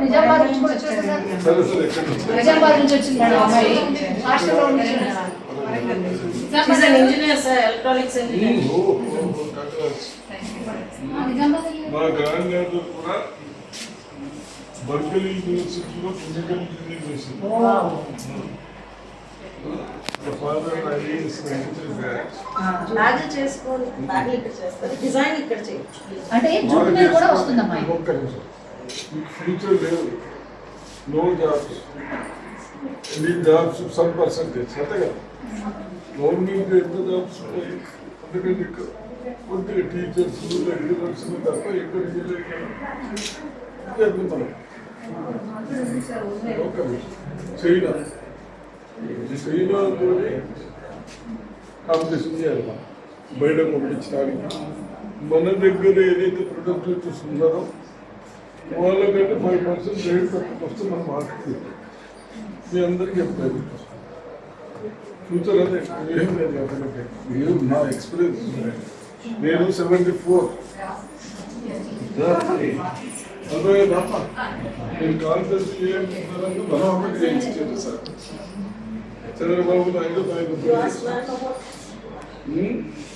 నిజామాబాద్ నుంచి కూడా వచ్చేసారు నిజామాబాద్ నుంచి వచ్చింది మేడం అమ్మాయి హాస్టల్లో ఉంది ఇంజనీర్ సార్ ఎలక్ట్రానిక్స్ ఇంజనీర్ మా గ్రాండ్ కూడా బర్కలీ యూనివర్సిటీలో ఫిజికల్ ఇంజనీరింగ్ చేసింది ఇక్కడ చేస్తారు. డిజైన్ ఇక్కడ చేయొచ్చు. అంటే జూట్ మీద కూడా వస్తుందమ్మా. ఒక్క నిమిషం. ఫ్యూచర్ లేదు. No jobs any jobs some percentage అంతే కదా. ఎంత జాబ్స్ అందుకని కొద్దిగా టీచర్స్ లెక్చరర్స్ తప్ప నిమిషం. చైనా చైనాతో కాంపిటీషన్ చేయాలి బయట పంపించడానికి మన దగ్గర ఏదైతే ప్రొడక్ట్ ఉన్నారో వాళ్ళకంటే ఫైవ్ పర్సెంట్ రేట్ తక్కువ వస్తే మనం మార్కెట్ మీ అందరికీ చెప్తాను ఫ్యూచర్ అదే ఏం లేదు ఎవరికంటే మీరు నా ఎక్స్పీరియన్స్ నేను సెవెంటీ ఫోర్ అర్థమైందమ్మా నేను కాన్ఫరెన్స్ చేయాలంటే మనం ఒకటి చేయించారు సార్ चलो बाबू तो आएगा तो आएगा तो